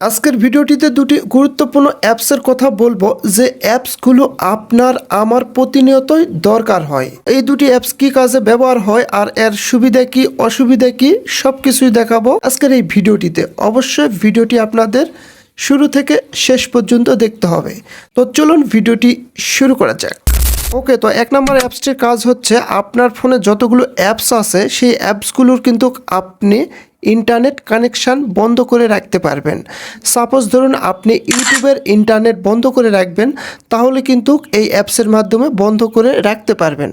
আজকের ভিডিওটিতে দুটি গুরুত্বপূর্ণ অ্যাপসের কথা বলব যে অ্যাপসগুলো আপনার, আমার প্রতিনিয়তই দরকার হয়। এই দুটি অ্যাপস কি কাজে ব্যবহার হয় আর এর সুবিধা কি, অসুবিধা কি সব কিছুই দেখাবো আজকের এই ভিডিওটিতে। অবশ্যই ভিডিওটি আপনাদের শুরু থেকে শেষ পর্যন্ত দেখতে হবে। তো চলুন ভিডিওটি শুরু করা যাক। ওকে, তো এক নম্বর অ্যাপসটির কাজ হচ্ছে আপনার ফোনে যতগুলো অ্যাপস আছে, সেই অ্যাপসগুলোর কিন্তু আপনি ইন্টারনেট কানেকশান বন্ধ করে রাখতে পারবেন। সাপোজ ধরুন আপনি ইউটিউবের ইন্টারনেট বন্ধ করে রাখবেন, তাহলে কিন্তু এই অ্যাপসের মাধ্যমে বন্ধ করে রাখতে পারবেন।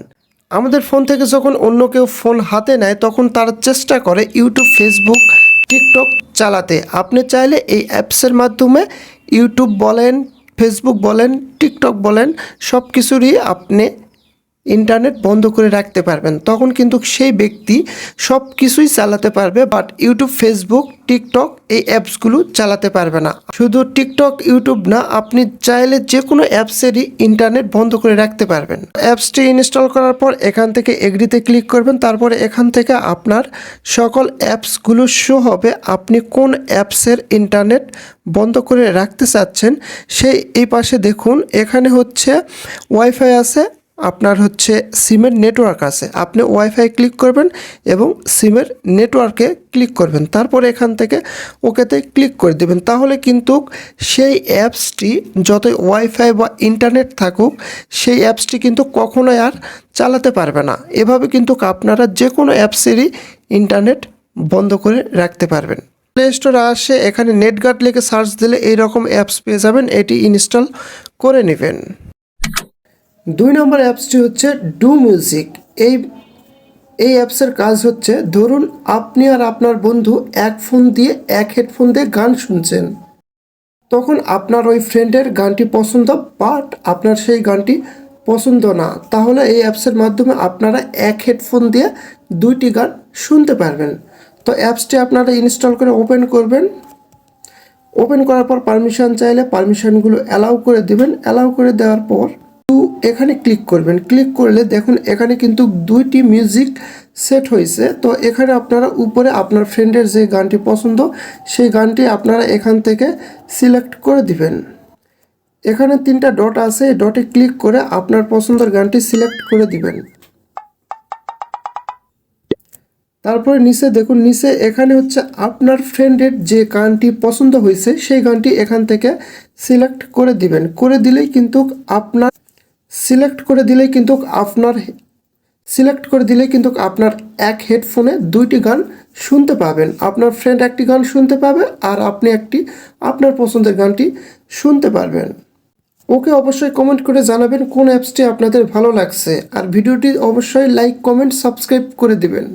আমাদের ফোন থেকে যখন অন্য কেউ ফোন হাতে নেয়, তখন তারা চেষ্টা করে ইউটিউব, ফেসবুক, টিকটক চালাতে। আপনি চাইলে এই অ্যাপসের মাধ্যমে ইউটিউব বলেন ফেসবুক বলেন টিকটক বলেন সব কিছুরই আপনি ইন্টারনেট বন্ধ করে রাখতে পারবেন। তখন কিন্তু সেই ব্যক্তি সব কিছুই চালাতে পারবে বাট ইউটিউব ফেসবুক টিকটক এই অ্যাপসগুলো চালাতে পারবে না। শুধু টিকটক ইউটিউব না, আপনি চাইলে যে কোনো অ্যাপসেরই ইন্টারনেট বন্ধ করে রাখতে পারবেন। অ্যাপসটি ইনস্টল করার পর এখান থেকে এগ্রিতে ক্লিক করবেন, তারপরে এখান থেকে আপনার সকল অ্যাপসগুলো শো হবে। আপনি কোন অ্যাপসের ইন্টারনেট বন্ধ করে রাখতে চাচ্ছেন, সেই এই পাশে দেখুন, এখানে হচ্ছে ওয়াইফাই আছে আপনার হচ্ছে সিমের নেটওয়ার্ক আছে। আপনি ওয়াইফাই ক্লিক করবেন এবং সিমের নেটওয়ার্কে ক্লিক করবেন। তারপর এখান থেকে ওকেতে ক্লিক করে দেবেন। তাহলে কিন্তু সেই অ্যাপসটি যতই ওয়াইফাই বা ইন্টারনেট থাকুক, সেই অ্যাপসটি কিন্তু কখনোই আর চালাতে পারবে না। এভাবে কিন্তু আপনারা যে কোনো অ্যাপসেরই ইন্টারনেট বন্ধ করে রাখতে পারবেন। প্লে স্টোরে আসে, এখানে নেটগার্ড লিখে সার্চ দিলে এইরকম অ্যাপস পেয়ে যাবেন। এটি ইনস্টল করে নেবেন। দুই নম্বর অ্যাপসটি হচ্ছে ডু মিউজিক। এই এই অ্যাপসের কাজ হচ্ছে, ধরুন আপনি আর আপনার বন্ধু এক ফোন দিয়ে এক হেডফোন দিয়ে গান শুনছেন। তখন আপনার ওই ফ্রেন্ডের গানটি পছন্দ, বাট আপনার সেই গানটি পছন্দ না। তাহলে এই অ্যাপসের মাধ্যমে আপনারা এক হেডফোন দিয়ে দুইটি গান শুনতে পারবেন। তো অ্যাপসটি আপনারা ইনস্টল করে ওপেন করবেন। ওপেন করার পর পারমিশন চাইলে পারমিশনগুলো অ্যালাউ করে দেবেন। অ্যালাউ করে দেওয়ার পর এখানে ক্লিক করবেন। ক্লিক করলে দেখুন এখানে কিন্তু দুইটি মিউজিক সেট হয়েছে। তো এখানে আপনারা উপরে আপনার ফ্রেন্ডের যে গানটি পছন্দ, সেই গানটি আপনারা এখান থেকে সিলেক্ট করে দিবেন। এখানে তিনটা ডট আছে ডটে ক্লিক করে আপনার পছন্দের গানটি সিলেক্ট করে দিবেন। তারপরে নিচে দেখুন, নিচে এখানে হচ্ছে আপনার ফ্রেন্ডের যে গানটি পছন্দ হয়েছে, সেই গানটি এখান থেকে সিলেক্ট করে দিবেন। করে দিলেই কিন্তু আপনার সিলেক্ট করে দিলে কিন্তু আপনার সিলেক্ট করে দিলে কিন্তু আপনার এক হেডফোনে দুইটি গান শুনতে পাবেন। আপনার ফ্রেন্ড একটি গান শুনতে পাবে আর আপনি একটি আপনার পছন্দের গানটি শুনতে পারবেন। ওকে অবশ্যই কমেন্ট করে জানাবেন কোন অ্যাপসটি আপনাদের ভালো লাগছে। আর ভিডিওটি অবশ্যই লাইক কমেন্ট সাবস্ক্রাইব করে দিবেন।